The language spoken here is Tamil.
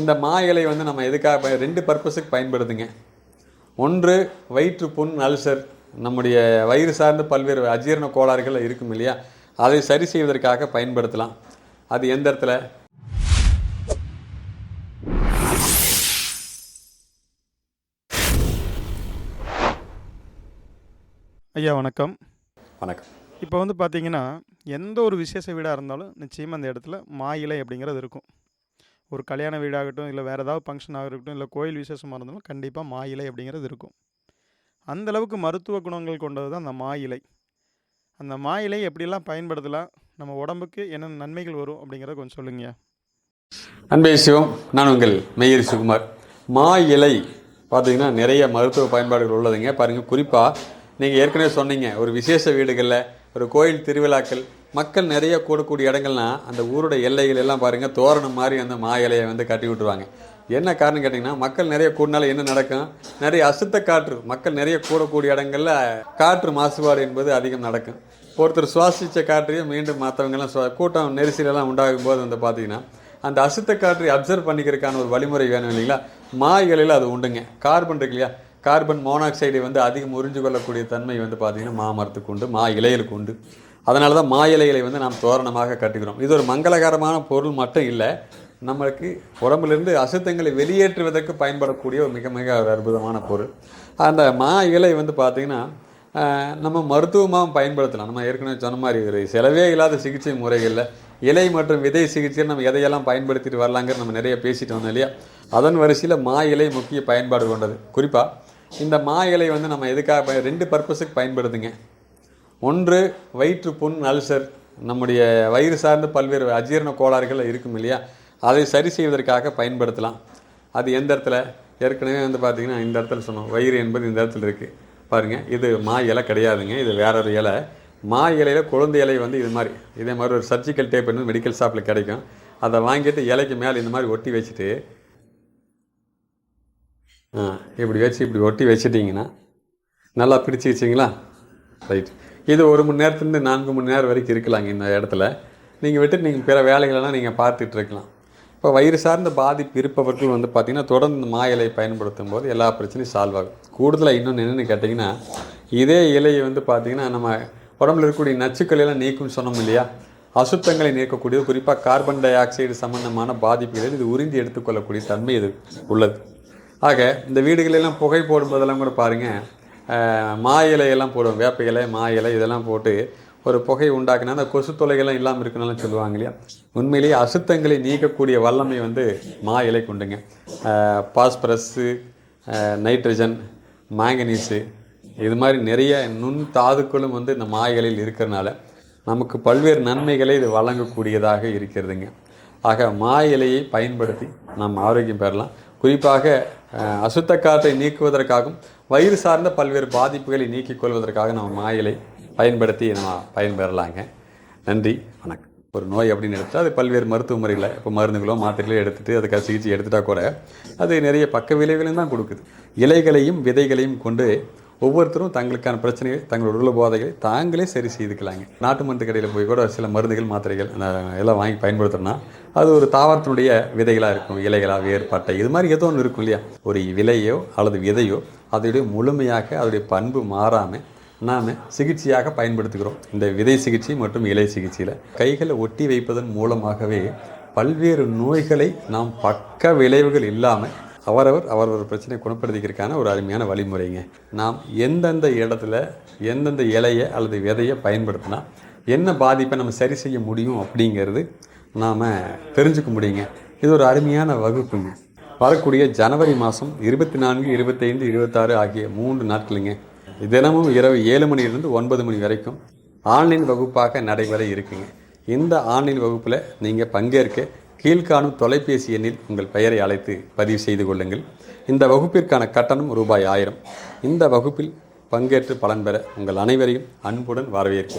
இந்த மா இலை வந்து நம்ம எதுக்காக ரெண்டு பர்பஸுக்கு பயன்படுதுங்க. ஒன்று வயிற்று புண் அல்சர். நம்முடைய வயிறு சார்ந்த பல்வேறு அஜீரண கோளாறுகள் இருக்கும் இல்லையா? அதை சரி செய்வதற்காக பயன்படுத்தலாம். அது எந்த இடத்துல? ஐயா வணக்கம். வணக்கம். இப்போ வந்து பார்த்தீங்கன்னா எந்த ஒரு விசேஷ வீடாக இருந்தாலும் நிச்சயமாக அந்த இடத்துல மா இலை அப்படிங்கிறது இருக்கும். ஒரு கல்யாண வீடாகட்டும் இல்லை வேறு ஏதாவது ஃபங்க்ஷன் ஆகட்டும் இல்லை கோயில் விசேஷமாக இருந்தாலும் கண்டிப்பாக மா இலை அப்படிங்கிறது இருக்கும். அந்த அளவுக்கு மருத்துவ குணங்கள் கொண்டது தான் அந்த மா இலை. அந்த மா இலை எப்படிலாம் பயன்படுத்தலாம் நம்ம உடம்புக்கு என்னென்ன நன்மைகள் வரும் அப்படிங்கிறத கொஞ்சம் சொல்லுங்க அன்பே சிவம் நான் உங்கள் மெய்யரி சுகுமார் மா இலை பார்த்தீங்கன்னா நிறைய மருத்துவ பயன்பாடுகள் உள்ளதுங்க. பாருங்கள் குறிப்பாக நீங்கள் ஏற்கனவே சொன்னீங்க ஒரு விசேஷ வீடுகளில் ஒரு கோயில் திருவிழாக்கள் மக்கள் நிறைய கூடக்கூடிய இடங்கள்னா அந்த ஊரோட எல்லைகள் எல்லாம் பாருங்கள் தோரணம் மாதிரி அந்த மா இலையை வந்து கட்டி விட்டுருவாங்க. என்ன காரணம் கேட்டிங்கன்னா மக்கள் நிறைய கூடினால என்ன நடக்கும்? நிறைய அசுத்த காற்று. மக்கள் நிறைய கூடக்கூடிய இடங்கள்ல காற்று மாசுபாடு என்பது அதிகம் நடக்கும். ஒருத்தர் சுவாசித்த காற்றையும் மீண்டும் மற்றவங்கெல்லாம் சுவா கூட்டம் நெரிசலெல்லாம் உண்டாகும் போது வந்து பார்த்தீங்கன்னா அந்த அசுத்த காற்றை அப்சர்வ் பண்ணிக்கிறதுக்கான ஒரு வழிமுறை வேணும் இல்லைங்களா? மா இலையில் அது உண்டுங்க. கார்பன் இருக்கு இல்லையா? கார்பன் மோனாக்சைடை வந்து அதிகம் உறிஞ்சு கொள்ளக்கூடிய தன்மை வந்து பார்த்திங்கன்னா மாமரத்துக்கு உண்டு மா இலைகளுக்கு உண்டு. அதனால தான் மா வந்து நாம் தோரணமாக கட்டுகிறோம். இது ஒரு மங்களகரமான பொருள் மட்டும் இல்லை நம்மளுக்கு உடம்புலேருந்து அசுத்தங்களை வெளியேற்றுவதற்கு பயன்படக்கூடிய ஒரு மிக மிக ஒரு அற்புதமான பொருள். அந்த மா இலை வந்து பார்த்திங்கன்னா நம்ம மருத்துவமாகவும் பயன்படுத்தலாம். நம்ம ஏற்கனவே சொன்ன மாதிரி ஒரு செலவே இல்லாத சிகிச்சை முறைகளில் இலை மற்றும் விதை சிகிச்சையில் நம்ம எதையெல்லாம் பயன்படுத்திட்டு வரலாங்கிற நம்ம நிறைய பேசிட்டு வந்தோம் இல்லையா? அதன் வரிசையில் மா இலை முக்கிய பயன்பாடு கொண்டது. குறிப்பாக இந்த மா இலை வந்து நம்ம எதுக்காக ரெண்டு பர்பஸுக்கு பயன்படுத்துங்க. ஒன்று வயிற்று புண் அல்சர். நம்முடைய வயிறு சார்ந்த பல்வேறு அஜீரண கோளாறுகள் இருக்கும் இல்லையா? அதை சரி செய்வதற்காக பயன்படுத்தலாம். அது எந்த இடத்துல? ஏற்கனவே வந்து பார்த்தீங்கன்னா இந்த இடத்துல சொன்னோம். வயிறு என்பது இந்த இடத்துல இருக்குது பாருங்கள் இது மா இலை கிடையாதுங்க. இது வேற ஒரு இலை. மா இலையில் குழந்தை இலை வந்து இது மாதிரி. இதே மாதிரி ஒரு சர்ஜிக்கல் டேப் வந்து மெடிக்கல் ஷாப்பில் கிடைக்கும். அதை வாங்கிட்டு இலைக்கு மேலே இந்த மாதிரி ஒட்டி வச்சுட்டு இப்படி வச்சு இப்படி ஒட்டி வச்சிட்டிங்கன்னா நல்லா பிடிச்சி வச்சிங்களா ரைட் இது ஒரு மணி நேரத்துலேருந்து நான்கு மணி நேரம் வரைக்கும் இருக்கலாங்க இந்த இடத்துல. நீங்கள் விட்டு நீங்கள் பிற வேலைகளெல்லாம் நீங்கள் பார்த்துட்டு இருக்கலாம். இப்போ வயிறு சார்ந்த பாதிப்பு இருப்பவர்கள் வந்து பார்த்திங்கன்னா தொடர்ந்து இந்த மா இலையை பயன்படுத்தும் போது எல்லா பிரச்சனையும் சால்வ் ஆகும். கூடுதலாக இன்னொன்று என்னென்னு கேட்டிங்கன்னா இதே இலையை வந்து பார்த்திங்கன்னா நம்ம உடம்புல இருக்கக்கூடிய நச்சுக்களையெல்லாம் நீக்கும்னு சொன்னோம் இல்லையா? அசுத்தங்களை நீக்கக்கூடியது. குறிப்பாக கார்பன் டை ஆக்சைடு சம்பந்தமான பாதிப்புகளை இது உறிஞ்சி எடுத்துக்கொள்ளக்கூடிய தன்மை இது உள்ளது. ஆக இந்த வீடுகளெல்லாம் புகை போடும்போதெல்லாம் கூட பாருங்கள் மா இலையெல்லாம் போடுவோம் வேப்ப இலை மா இலை இதெல்லாம் போட்டு ஒரு புகை உண்டாக்குனா அந்த கொசு தொலைகள்லாம் இல்லாமல் இருக்கணும்னு சொல்லுவாங்க இல்லையா? உண்மையிலேயே அசுத்தங்களை நீக்கக்கூடிய வல்லமை வந்து மா இலை கொண்டுங்க. பாஸ்பரஸ்ஸு நைட்ரஜன் மேங்கனீஸு இது மாதிரி நிறைய நுண் தாதுக்களும் வந்து இந்த மா இலையில் இருக்கிறனால நமக்கு பல்வேறு நன்மைகளை இது வழங்கக்கூடியதாக இருக்கிறதுங்க. ஆக மா இலையை பயன்படுத்தி நாம் ஆரோக்கியம் பெறலாம். குறிப்பாக அசுத்த காற்றை நீக்குவதற்காகவும் வயிறு சார்ந்த பல்வேறு பாதிப்புகளை நீக்கிக் கொள்வதற்காக நம்ம மாயிலை பயன்படுத்தி நம்ம பயன்பெறலாங்க. நன்றி வணக்கம். ஒரு நோய் அப்படின்னு எடுத்தால் அது பல்வேறு மருத்துவ முறைகளை இப்போ மருந்துகளோ மாத்திரைகளோ எடுத்துகிட்டு அதுக்காக சிகிச்சை எடுத்துட்டா கூட அது நிறைய பக்க விளைவுகளையும் தான் கொடுக்குது. இலைகளையும் விதைகளையும் கொண்டு ஒவ்வொருத்தரும் தங்களுக்கான பிரச்சனைகள் தங்களோட உள்ள போதைகளை தாங்களே சரி செய்துக்கலாங்க. நாட்டு மருந்து கடையில் போய் கூட சில மருந்துகள் மாத்திரைகள் எல்லாம் வாங்கி பயன்படுத்துறோம்னா அது ஒரு தாவரத்தினுடைய விதைகளாக இருக்கும் இலைகளாக வேர் பட்டை இது மாதிரி ஏதோ ஒன்று இருக்கும் இல்லையா? ஒரு விலையோ அல்லது விதையோ அதோடைய முழுமையாக அதோடைய பண்பு மாறாமல் நாம் சிகிச்சையாக பயன்படுத்துகிறோம். இந்த விதை சிகிச்சை மற்றும் இலை சிகிச்சையில் கைகளை ஒட்டி வைப்பதன் மூலமாகவே பல்வேறு நோய்களை நாம் பக்க விளைவுகள் இல்லாமல் அவரவர் அவரவர் பிரச்சனை குணப்படுத்திக்கிறதுக்கான ஒரு அருமையான வழிமுறைங்க. நாம் எந்தெந்த இடத்துல எந்தெந்த இலையை அல்லது விதையை பயன்படுத்தினா என்ன பாதிப்பை நம்ம சரி செய்ய முடியும் அப்படிங்கிறது நாம் தெரிஞ்சுக்க முடியுங்க. இது ஒரு அருமையான வகுப்புங்க. வரக்கூடிய ஜனவரி மாதம் இருபத்தி நான்கு இருபத்தைந்து இருபத்தாறு ஆகிய மூன்று நாட்களுங்க. தினமும் இரவு ஏழு மணியிலிருந்து ஒன்பது மணி வரைக்கும் ஆன்லைன் வகுப்பாக நடைபெற இருக்குங்க. இந்த ஆன்லைன் வகுப்பில் நீங்கள் பங்கேற்க கீழ்காணும் தொலைபேசி எண்ணில் உங்கள் பெயரை அழைத்து பதிவு செய்து கொள்ளுங்கள். இந்த வகுப்பிற்கான கட்டணம் ரூபாய் ஆயிரம். இந்த வகுப்பில் பங்கேற்று பலன் பெற உங்கள் அனைவரையும் அன்புடன் வரவேற்கிறேன்.